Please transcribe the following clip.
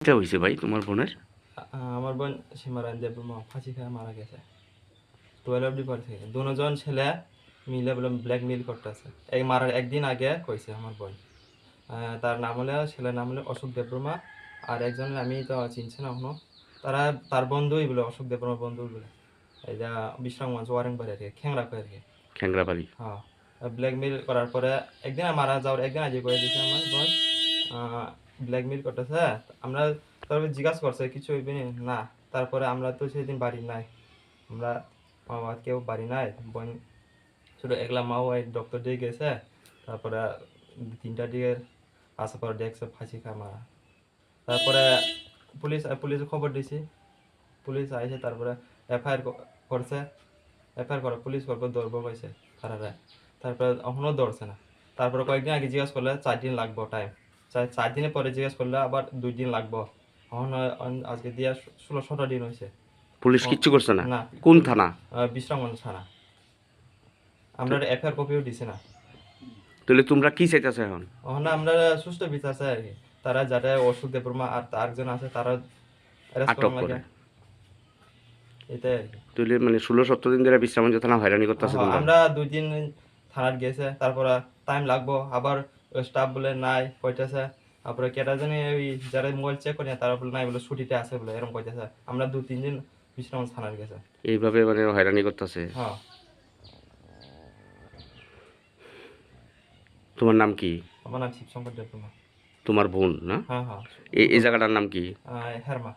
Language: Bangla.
এটা হয়েছে ভাই তোমার বোনের? আমার বোন সীমারায়ণ দেববর্মা ফাঁসি খায় মারা গেছে। টুয়েলভ অব্দি পর থেকে দুজন ছেলে মিলে বলে ব্ল্যাকমেল করতেছে। এই মারার একদিন আগে কইছে আমার বোন। তার নাম হলে ছেলের নাম হলে অশোক দেববর্মা। আর একজন আমি তো চিনছি না এখনও। তারা তার বন্ধুই বলে অশোক দেববর্মা বন্ধু বলে। এটা বিশ্রামগঞ্জ ওয়ারেংবাড়ি আর কি খেংরা কয় আর কি খ্যাংরাবাড়ি হ্যাঁ। ব্ল্যাকমেল করার পরে একদিন মারা যাওয়ার একদিন আগে করে দিয়েছে আমার বোন। ব্ল্যাকমেল করতেছে, আমরা তারপরে জিজ্ঞাসা করছে, কিছু হইবে না? তারপরে আমরা তো সেদিন বাড়ি নাই। আমরা মা বাবা কেউ বাড়ি নাই, বোন শুধু একলা মাও এই ডক্টর দিয়ে গেছে, তারপরে তিনটা দিকে আসার পর দেখছে ফাঁসি খা তারপরে পুলিশ পুলিশে খবর দিছি। পুলিশ আইছে, তারপরে এফআইআর করছে। এফআইআর করে পুলিশ করব, ধরবো কইছে তারা তারপরে এখনও ধরছে না। তারপরে কয়েকদিন আগে জিজ্ঞাসা করলে, চার দিন লাগবো টাইম চার দিনের পরে জিজ্ঞাসা করলে আবার দুই দিন লাগবো। এখন আজকে দিয়া ষোলো সতেরো দিন হয়েছে পুলিশ কিচ্ছু করছে না? কোন থানা? বিশ্রামগঞ্জ থানা। আমরা এফআইআর কপিও দিছি না। তাহলে তোমরা কি চাইতেছো এখন? ওখানে আমরা সুস্থ বিচার চাই আর কি। তারা যাতে অসুখ দেবর্মা আর আরেকজন আছে তারা আটক করে। এটাই আর কি। তাহলে মানে ষোলো সতেরো দিন ধরে বিশ্রামগঞ্জ থানা হয়রানি করতেছে আমরা দুই দিন থানার গেছে তারপরে টাইম লাগবো। আবার স্টাফ বলে নাই কইতেছে। তারপরে কেটা জানি ওই যারা মোবাইল চেক করে তারা বলে নাই বলে ছুটিতে আছে বলে এরকম কইতেছে। আমরা দু তিন দিন বিশ্রাম থানার গেছে। এইভাবে মানে হয়রানি করতেছে। হ্যাঁ। তোমার নাম কি? আমার নাম শিবশঙ্কর দেবকুমার তোমার বোন না? হ্যাঁ হ্যাঁ। এই জায়গাটার নাম কি? হেরমা।